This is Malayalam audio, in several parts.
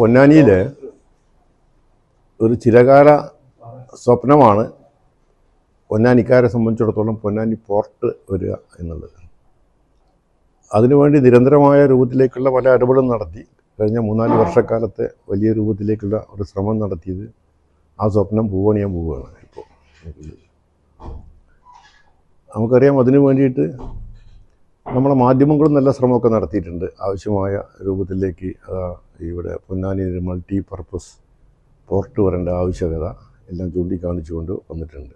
പൊന്നാനിയിൽ ഒരു ചിരകാല സ്വപ്നമാണ് പൊന്നാനിക്കാരെ സംബന്ധിച്ചിടത്തോളം പൊന്നാനി പോർട്ട് വരിക എന്നുള്ളത്. അതിനുവേണ്ടി നിരന്തരമായ രൂപത്തിലേക്കുള്ള പല ഇടപെടലും നടത്തി. കഴിഞ്ഞ മൂന്നാൽ വർഷക്കാലത്തെ വലിയ രൂപത്തിലേക്കുള്ള ഒരു ശ്രമം നടത്തിയത് ആ സ്വപ്നം പൂവണിയാൻ പോവുകയാണ് ഇപ്പോൾ. നമുക്കറിയാം അതിനു വേണ്ടിയിട്ട് നമ്മളെ മാധ്യമങ്ങളും നല്ല ശ്രമമൊക്കെ നടത്തിയിട്ടുണ്ട്. ആവശ്യമായ രൂപത്തിലേക്ക് ഇവിടെ പൊന്നാനി മൾട്ടി പർപ്പസ് പോർട്ട് വരേണ്ട ആവശ്യകത എല്ലാം ചൂണ്ടിക്കാണിച്ചുകൊണ്ട് വന്നിട്ടുണ്ട്.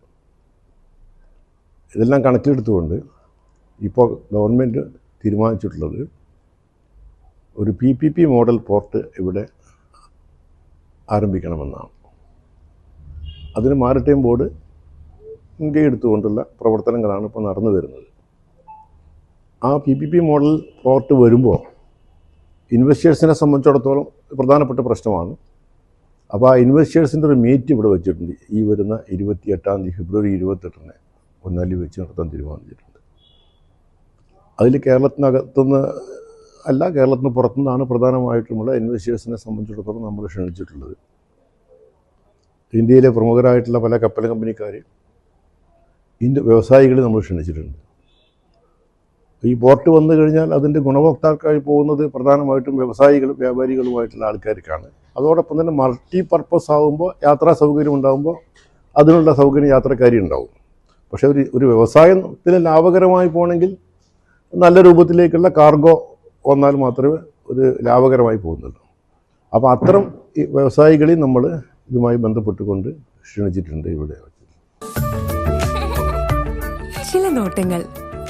ഇതെല്ലാം കണക്കിലെടുത്തുകൊണ്ട് ഇപ്പോൾ ഗവൺമെന്റ് തീരുമാനിച്ചിട്ടുള്ളത് ഒരു P P P model port ഇവിടെ ആരംഭിക്കണമെന്നാണ്. അതിന് മാരിടൈം ബോർഡ് മുൻകൈ എടുത്തുകൊണ്ടുള്ള പ്രവർത്തനങ്ങളാണ് ഇപ്പോൾ നടന്നു വരുന്നത്. ആ P P P model port വരുമ്പോൾ ഇൻവെസ്റ്റേഴ്സിനെ സംബന്ധിച്ചിടത്തോളം പ്രധാനപ്പെട്ട പ്രശ്നമാണ്. അപ്പോൾ ആ ഇൻവെസ്റ്റേഴ്സിന്റെ ഒരു മീറ്റ് ഇവിടെ വെച്ചിട്ടുണ്ട്. ഈ വരുന്ന ഇരുപത്തി എട്ടാം തീയതി ഫെബ്രുവരി ഇരുപത്തെട്ടിന് പൊന്നാലി വെച്ച് നടത്താൻ തീരുമാനിച്ചിട്ടുണ്ട്. അതിൽ കേരളത്തിനകത്തുനിന്ന് അല്ല കേരളത്തിന് പുറത്തുനിന്നാണ് പ്രധാനമായിട്ടുമുള്ള ഇൻവെസ്റ്റേഴ്സിനെ സംബന്ധിച്ചിടത്തോളം നമ്മൾ ക്ഷണിച്ചിട്ടുള്ളത്. ഇന്ത്യയിലെ പ്രമുഖരായിട്ടുള്ള പല കപ്പൽ കമ്പനിക്കാർ ഇന്ത്യ വ്യവസായികളെ നമ്മൾ ക്ഷണിച്ചിട്ടുണ്ട്. ഈ പോർട്ട് വന്നു കഴിഞ്ഞാൽ അതിന്റെ ഗുണഭോക്താക്കളായി പോകുന്നത് പ്രധാനമായിട്ടും വ്യവസായികളും വ്യാപാരികളുമായിട്ടുള്ള ആൾക്കാർക്കാണ്. അതോടൊപ്പം തന്നെ മൾട്ടി പർപ്പസ് ആകുമ്പോൾ യാത്രാ സൗകര്യം ഉണ്ടാകുമ്പോൾ അതിനുള്ള സൗകര്യം യാത്രക്കാരി ഉണ്ടാവും. പക്ഷേ ഒരു ഒരു വ്യവസായത്തിന് ലാഭകരമായി പോകണമെങ്കിൽ നല്ല രൂപത്തിലേക്കുള്ള കാർഗോ വന്നാൽ മാത്രമേ ഒരു ലാഭകരമായി പോകുന്നുള്ളൂ. അപ്പോൾ അത്തരം വ്യവസായികളെയും നമ്മൾ ഇതുമായി ബന്ധപ്പെട്ടുകൊണ്ട് ക്ഷണിച്ചിട്ടുണ്ട് ഇവിടെ. ചില നോട്ടങ്ങൾ.